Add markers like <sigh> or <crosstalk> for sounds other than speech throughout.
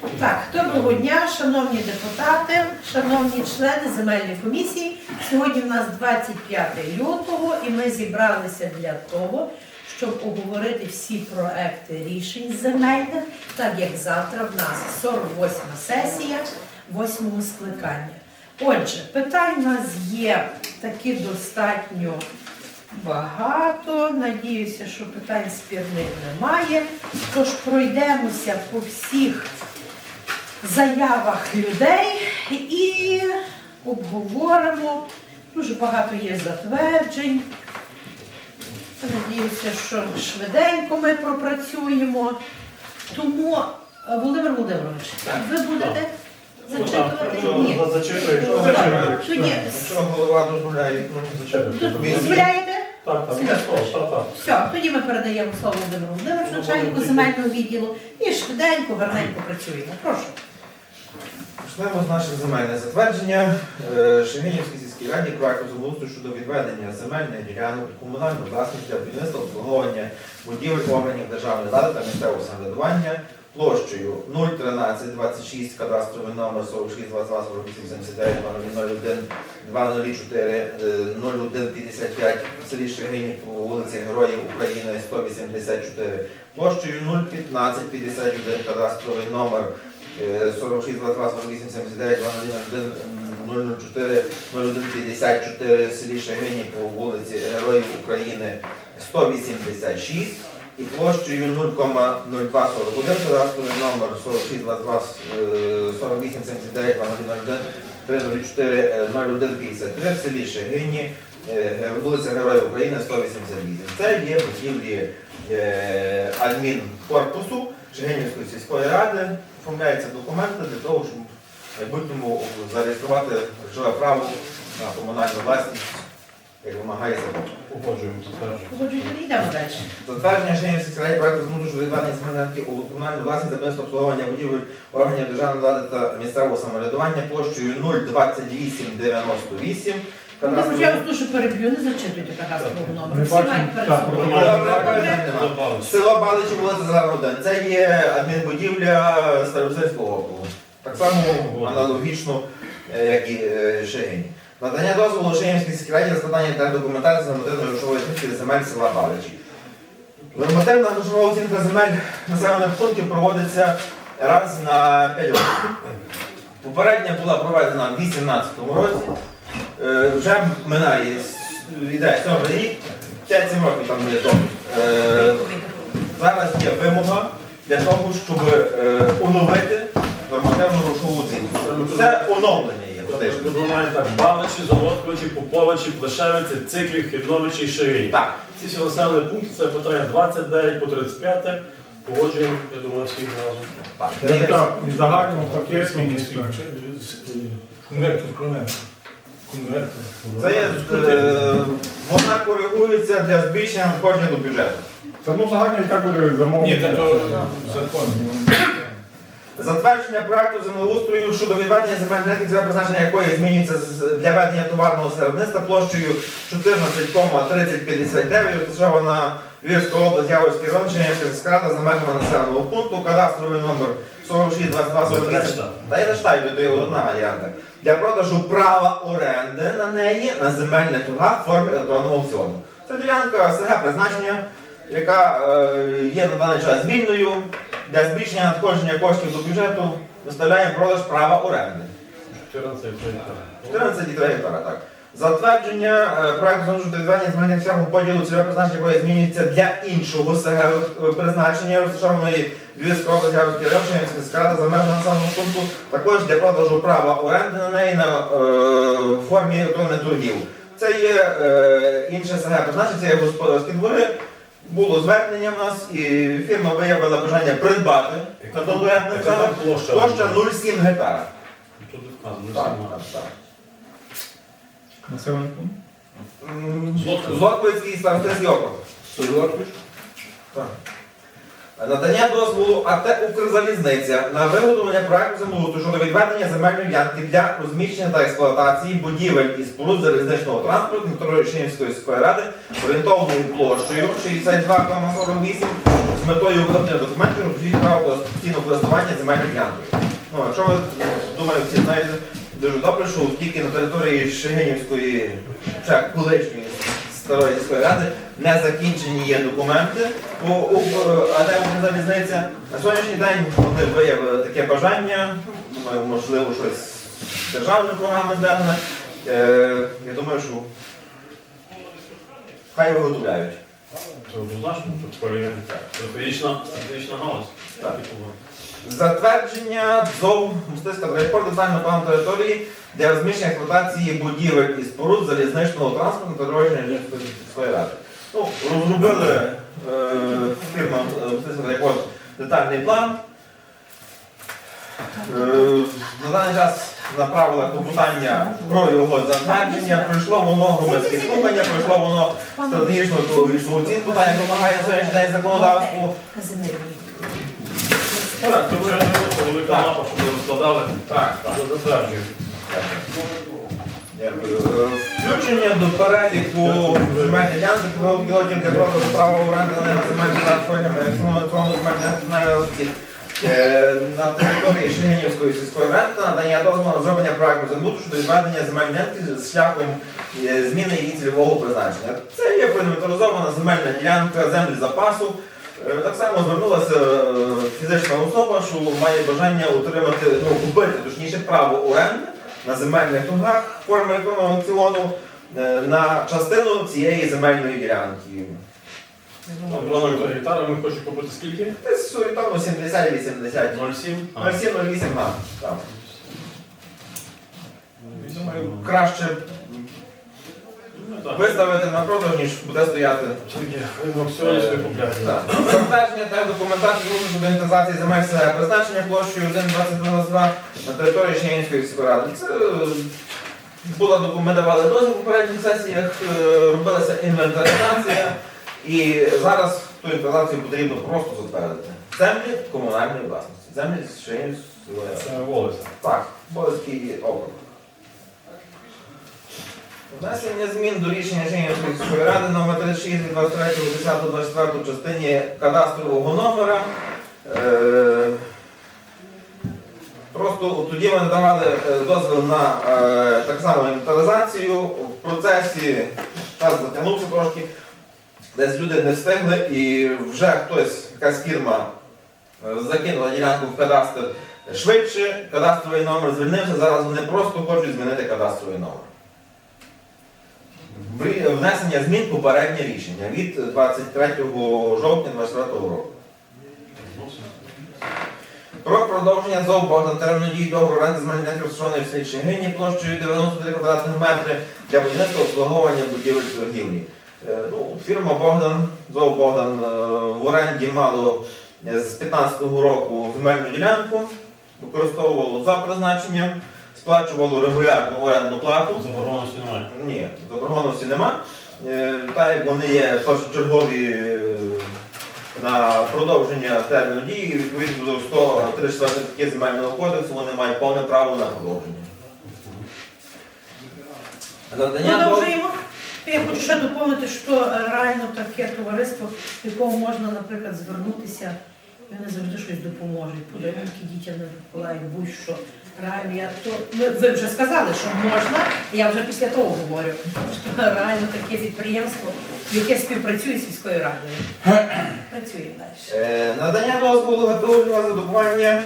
Так, доброго дня, шановні депутати, шановні члени земельної комісії. Сьогодні в нас 25 лютого і ми зібралися для того, щоб обговорити всі проекти рішень земельних, так як завтра в нас 48 сесія, 8 скликання. Отже, питань у нас є таки достатньо багато. Надіюся, що питань спірних немає. Тож пройдемося по всіх заявах людей і обговоримо. Дуже багато є затверджень. Надіюся, що швиденько ми пропрацюємо. Тому, е, Володимир Володимирович, ви будете зачитувати? Ні. Тоді Якщо голова дозволяє, ну, дозволяєте? Так, так, так, так. Все, тоді ми передаємо слово Володимиру Володимировичу, начальнику земельного відділу, і швиденько, гарненько працюємо. Прошу. Почнемо з наших земельних затвердження. Е, сільській раді проекту землеустрою щодо відведення земельних ділянок у комунальну власність для будівництва обслуговування будівель органів державної влади та місцевого самоврядування площею 01326 кадастровий номер 46 22 48 79 0001 204 0155 в селі Шегинів по вулиці Героїв України 184 площею 01551 кадастровий номер 46, 22, 48, 79, 01, 004, 01, 54 в селі Шагині по вулиці Героїв України 186 і площею 0,0241 кадастровий номер 46, 22, е, 48, 79, 01, 304, 01, 53 в селі Шагині, вулиця Героїв України 188. Це є будівлі е, адмінкорпусу Шегинівської сільської ради оформляються документи для того, щоб в майбутньому зареєструвати речове право на комунальну власність, як вимагає закон. Погоджуємо, затверджуємо. Йдемо далі. Затвердження Шегинівської сільської ради проекту змону відведення земельної у комунальну власність за місто обслуговування будівель органів державної влади та місцевого самоврядування площею 02898. Володимир, я вас дуже переб'ю, не зачитуйте кадастрового номеру. Всі мають? Село Баличі, вулиця 1. Це є адмінбудівля Старосельського округу. Так само аналогічно, е, як і е, Шегині. Надання дозволу Шегинській сільській раді складання та документації з нормативної грошової оцінки земель села Баличі. Нормативна грошова оцінка земель населених пунктів проводиться раз на 5 років. Попередня була проведена в 2018 році. Е, Вже минає, йде сьомий рік, 5-7 років там є тому. Е, Зараз є вимога для того, щоб е, оновити нормативну грошову оцінку. Це оновлення є. Баличі, Заводковичі, Поповичі, Плешевиці, Циклів, Хідновичі і Ширині. Так. Ці всі населені пункти, це питання 29 по 35. Погоджуємо, я думаю, всіх разом. Так. Так, і загальному пакет міністра. Конвертор, конвертор. Це є, е, вона коригується для збільшення надходження до бюджету. Це ну загально і так буде замовлення. Ні, це то закон. Затвердження проекту землеустрою щодо відведення земельних ділянок, призначення якої змінюється з- для ведення товарного виробництва площею 14,3059, розташована Львівська область, Яворський район, Чернігівська сільська рада, за межами населеного пункту, кадастровий номер 46 22 48. Та я не читаю, то є одна варіанта. Для продажу права оренди на неї на земельних торгах в формі електронного аукціону. Це ділянка СГ призначення, яка е, є на даний час вільною. Для збільшення надходження коштів до бюджету виставляємо продаж права оренди. 14 14,3 гектара, так. Затвердження е, проекту зонжутизування земельних шляху поділу цільове призначення якої змінюється для іншого СГ призначення, розташованої Львівської області, район, сільська рада за межами населеного пункту, також для продажу права оренди на неї на е, формі електронних торгів. Це є е, інше СГ призначення, це є господарські двори. Було звернення в нас, і фірма виявила бажання придбати цінах. площа? Площа 0,7 гектара. Тут вказано, Так, всі так, так. Населений пункт. Злотковицький старостинський округ. Так. Надання дозволу АТ «Укрзалізниця» на виготовлення проекту землеустрою щодо відведення земельної ділянки для розміщення та експлуатації будівель і споруд залізничного транспорту Міжнародної Чинівської сільської ради орієнтовною площею 62,48 з метою вироблення документів право постійного користування земельною ділянкою. Ну, якщо ви думаю, всі знаєте дуже добре, що тільки на території Шегинівської, ще колишньої старої сільської ради не закінчені є документи по АД «Укрзалізниця». На сьогоднішній день вони виявили таке бажання, думаю, можливо, щось з державної програми денне. Е, я думаю, що хай виготовляють. Це однозначно. Стратегічна, стратегічна галузь. Затвердження ЗОВ мистецька транспорт детального плану території для розміщення експлуатації будівель і споруд залізничного транспорту та дорожньої сільської ради. Ну, розробили е, фірма е, мистецька транспорт детальний план. Е, на даний час направила клопотання про його затвердження. Пройшло воно громадське слухання, пройшло воно стратегічну екологічну оцінку, так як вимагає день законодавство. Так, вже не велика Так. мапа, що ви розкладали. Так, затверджую. Е, Включення до переліку земельних ділянок підготовки для продажу права оренди на земельні земельних. Е, На території Шенігівської сільської ради та надання дозволу на розроблення проекту землеустрою щодо відведення земельної ділянки з шляхом е, зміни її цільового призначення. Це є проінвентаризована земельна ділянка землі запасу. Е, Так само звернулася е, фізична особа, що має бажання отримати, ну, купити точніше право оренди на земельних торгах форми електронного аукціону е, на частину цієї земельної ділянки. Гектари, ми хочемо купити скільки? Десь орієнтовно 70-80. 0,7? 0,7-0,8 га. Краще. Виставити на продаж, ніж буде стояти. В. Так. Затвердження та документації щодо інвентаризації земель селища призначення площею 1,22 на території Шенінської сільської ради. Це е, була ми давали дозвіл у попередніх сесіях, е, робилася інвентаризація, і зараз ту інвентаризацію потрібно просто затвердити. Землі комунальної власності. Землі з Шенінської. Це волося. Так, Болецький округ. Внесення змін до рішення Женівської ради номер 36 від 23.10.24 в частині кадастрового номера. Е, Просто тоді ми надавали е, дозвіл на е, так само інвентаризацію. В процесі час затягнувся трошки, десь люди не встигли і вже хтось, якась фірма закинула ділянку в кадастр швидше, кадастровий номер звільнився, зараз вони просто хочуть змінити кадастровий номер. Внесення змін попереднє рішення від 23 жовтня 2024 року. Про продовження ЗОВ Богдан терміну дії договору оренди земельних ділянки розташованої в селі площею 93 квадратних метри для будівництва обслуговування будівель торгівлі. Е, Ну, фірма Богдан, ЗОВ Богдан е, в оренді мало е, з 15-го року земельну ділянку, використовувало за призначенням, сплачувало регулярну орендну плату. Заборгованості немає. Ні, заборгованості нема. Е, Так як вони є першочергові е, на продовження терміну дії, відповідно до 134 статті земельного кодексу, вони мають повне право на продовження. Продовжуємо. Я хочу ще доповнити, що е, реально таке товариство, до якого можна, наприклад, звернутися, вони завжди щось допоможуть, подарунки дітям не викладають, будь-що. Реально, я то ми, ви вже сказали, що можна, я вже після того говорю, що реально таке підприємство, яке співпрацює з сільською радою. <clears throat> Працює далі. Е, Надання дозволу на задобування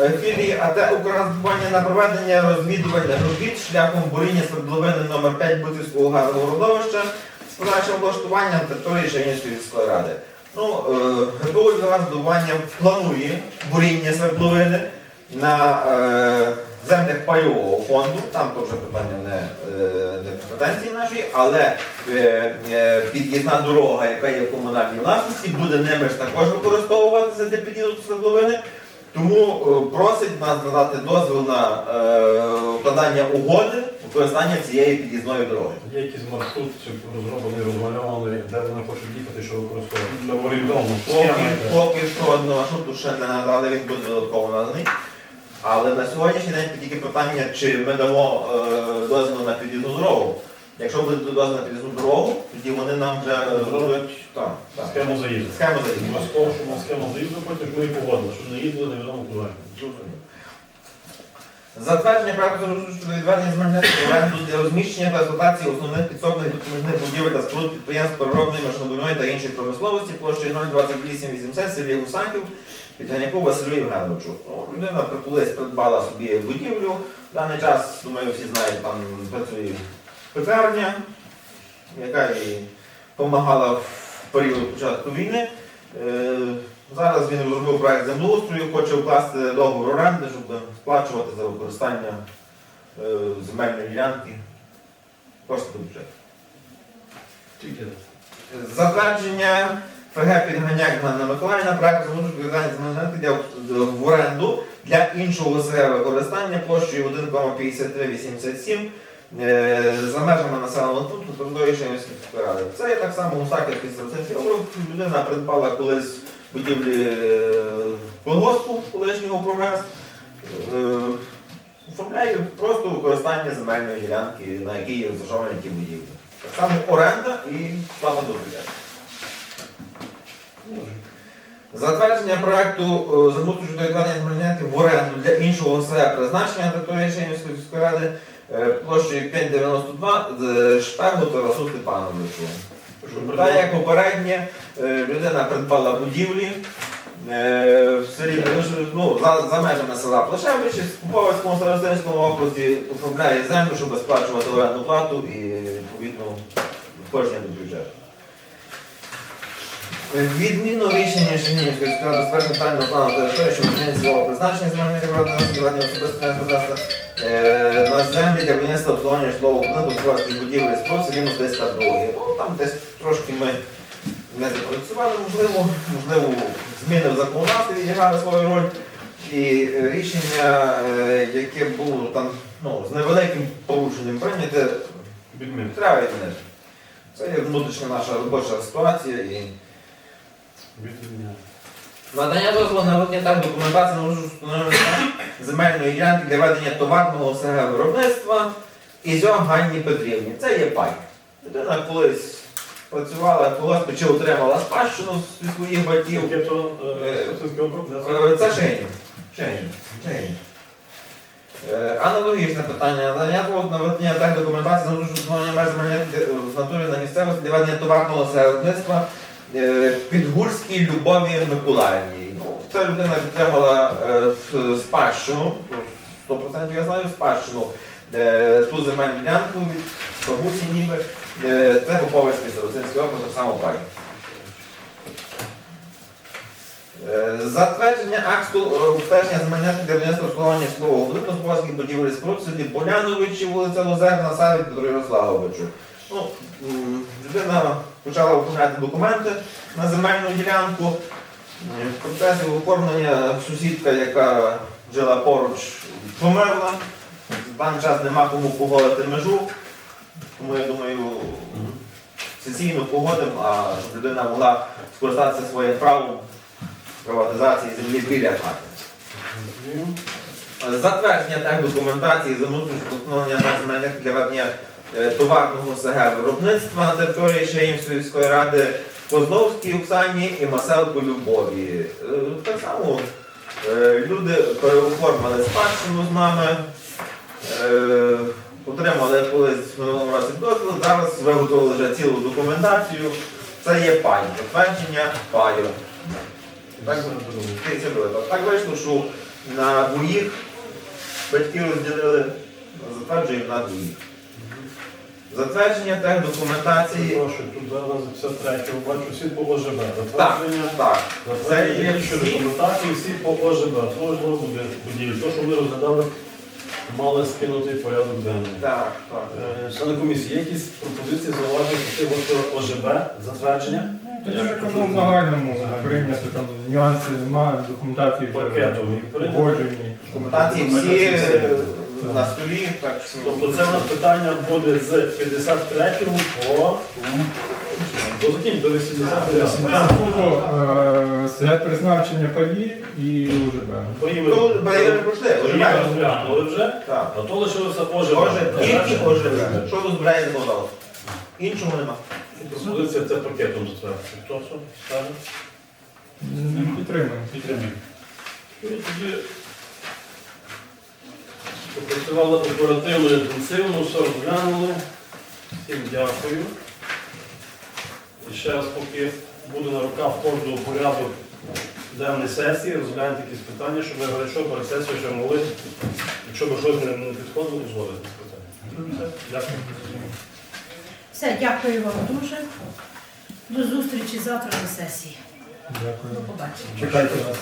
е, філії АТ «Укргазвування» на проведення розвідувальних робіт шляхом буріння свердловини номер 5 Бутівського газового родовища з подальшим влаштуванням території Шенівської сільської ради. Ну, е, ГТУ планує буріння свердловини на е, землях пайового фонду, там вже питання не, е, не компетенції нашої, але під'їзна дорога, яка є в комунальній власності, буде ними ж також використовуватися для під'їзду складовини. Тому просить нас надати дозвіл на укладання угоди використання цієї під'їзної дороги. Є якийсь маршрут чи розроблений, розмальований, де вони хочуть їхати, що використовують. Для орієнтовно. Поки, поки що одного маршруту ще не надали, він буде додатково наданий. Але на сьогоднішній день тільки питання, чи ми дамо е, дозвіл на під'їзну дорогу. Якщо буде дозвіл на під'їзну дорогу, тоді вони нам вже зроблять Так, так. Схему заїзду. Схему заїзду. Що на схему заїзду, потім ми і погодили, щоб не їздили невідомо куди. Затвердження проекту відведення земельних оренду для розміщення та експлуатації основних підсобних допоміжних будівель та споруд підприємств переробної, машинобудівної та іншої промисловості площею 02880 в селі Гусаків Підганяку Василю Євгеновичу. Людина колись придбала собі будівлю. В даний час, думаю, всі знають, там працює пекарня, яка їй допомагала в період початку війни. Зараз він розробив проект землеустрою, хоче вкласти договор оренди, щоб сплачувати за використання е, земельної ділянки кошти до бюджету. Тільки Затвердження ФГ Підганяк Ганна Миколаївна, землеустрою земельної в оренду для іншого ОСГ використання площею 1,5387 е, за межами населеного пункту Шемівської міської ради. Це так само Гусаківський старцинський округ. Людина придбала колись будівлі е, колгоспу колишнього прогрес. Е, Оформляє просто використання земельної ділянки, на якій є розташовані ті будівлі. Так само оренда і плата до. Затвердження проекту е, замовлення щодо ділянки в оренду для іншого ОСЕ призначення на території Шенівської міської ради е, площею 592 з Шпегу Тарасу Степановичу. Так як попереднє, е, людина придбала будівлі е, в селі ну, за, за межами села Плашевичі, в Пуповицькому старостинському окрузі оформляє землю, щоб сплачувати орендну плату і відповідно входження до бюджету. Е, Відміну рішення Шенівської міської ради сфери детального плану території, що змінить цілого призначення земельної ради на особистого господарства на землі для будівництва обслуговування житлового будинку господарських будівель спорт селі Мостицька другої. Ну, там десь трошки ми не запрацювали, можливо, можливо, зміни в законодавстві відіграли свою роль. І е, рішення, е, яке було там ну, з невеликим порушенням прийняте, треба відмінити. Це є внутрішня наша робоча ситуація і Надання дозволу на виконання документації на встановлення земельної ділянки для ведення товарного ОСГ виробництва Ізьом Ганні Петрівні. Це є пай. Людина колись працювала в чи отримала спадщину від своїх батьків. Е, де Е, Це. Женів. Е, Аналогічне питання. Надання дозволу на виконання так документації розшук встановлення меж в натурі на місцевості для ведення товарного е, Підгурській Любові Миколаївні. Ну, Ця людина підтримала е, спадщину, 100% я знаю спадщину, е, ту земельну ділянку від бабусі ніби. Е, Це Поповицький Старосинський округ, так само пай. Е, Затвердження акту е, обстеження земельних для будівництва обслуговування житлового будинку господарських будівель споруд селі Поляновичі, вулиця Лозерна, Саві Петру Ярославовичу. Ну, людина почала оформляти документи на земельну ділянку. Е, В процесі оформлення сусідка, яка жила поруч, померла. В даний час нема кому погодити межу. Тому я думаю, сесійно погодимо, а щоб людина могла скористатися своїм правом приватизації землі біля хати. Затвердження так документації за внутрішнього земельних для ведення е, товарного СГ виробництва на території Шеїмської міської ради Козловській Оксані і Маселку Любові. Е, Так само е, люди переоформили спадщину з нами, отримали колись минулому році дозвіл, зараз виготовили вже цілу документацію. Це є пай, затвердження паю. Так, це так вийшло, що на двоїх батьки розділили, затверджуємо на двоїх. Затвердження тех документації. Прошу, тут зараз 53 бачу всі по ОЖБ. Затвердження. так. Це Затвердження є документації всі по ОЖБ. Сложно буде будівлі. То, що ми розглядали, мали скинути порядок денний. Так, так. Е, Члени комісії, є якісь пропозиції, зауваження по ОЖБ, затвердження? Я ж кажу, в загальному прийняти там нюанси немає, документації вже Пакетові. погоджені. Документації всі е, на столі, так що. Тобто це у нас питання буде з 53 по 89. Суто призначення паї і УЖБ. Ну, пройшли, розглянули вже, Так. а то лишилося ОЖБ. Тільки ОЖБ. Що розбирає законодавство? Іншого нема. Пропозиція це пакетом затвердити. Хто що скаже? М, Підтримуємо. Підтримуємо. Ну, тоді Попрацювали оперативно, інтенсивно, все розглянули. Всім дякую. І ще раз, поки буде на руках кожного порядок денної сесії, розглянути якісь питання, щоб ми гарячо перед сесією ще могли, якщо би щось не не підходило, узгодити питання. Все, Дякую. Все, дякую вам дуже. До зустрічі завтра на сесії. Дякую. До побачення. Чекайте нас.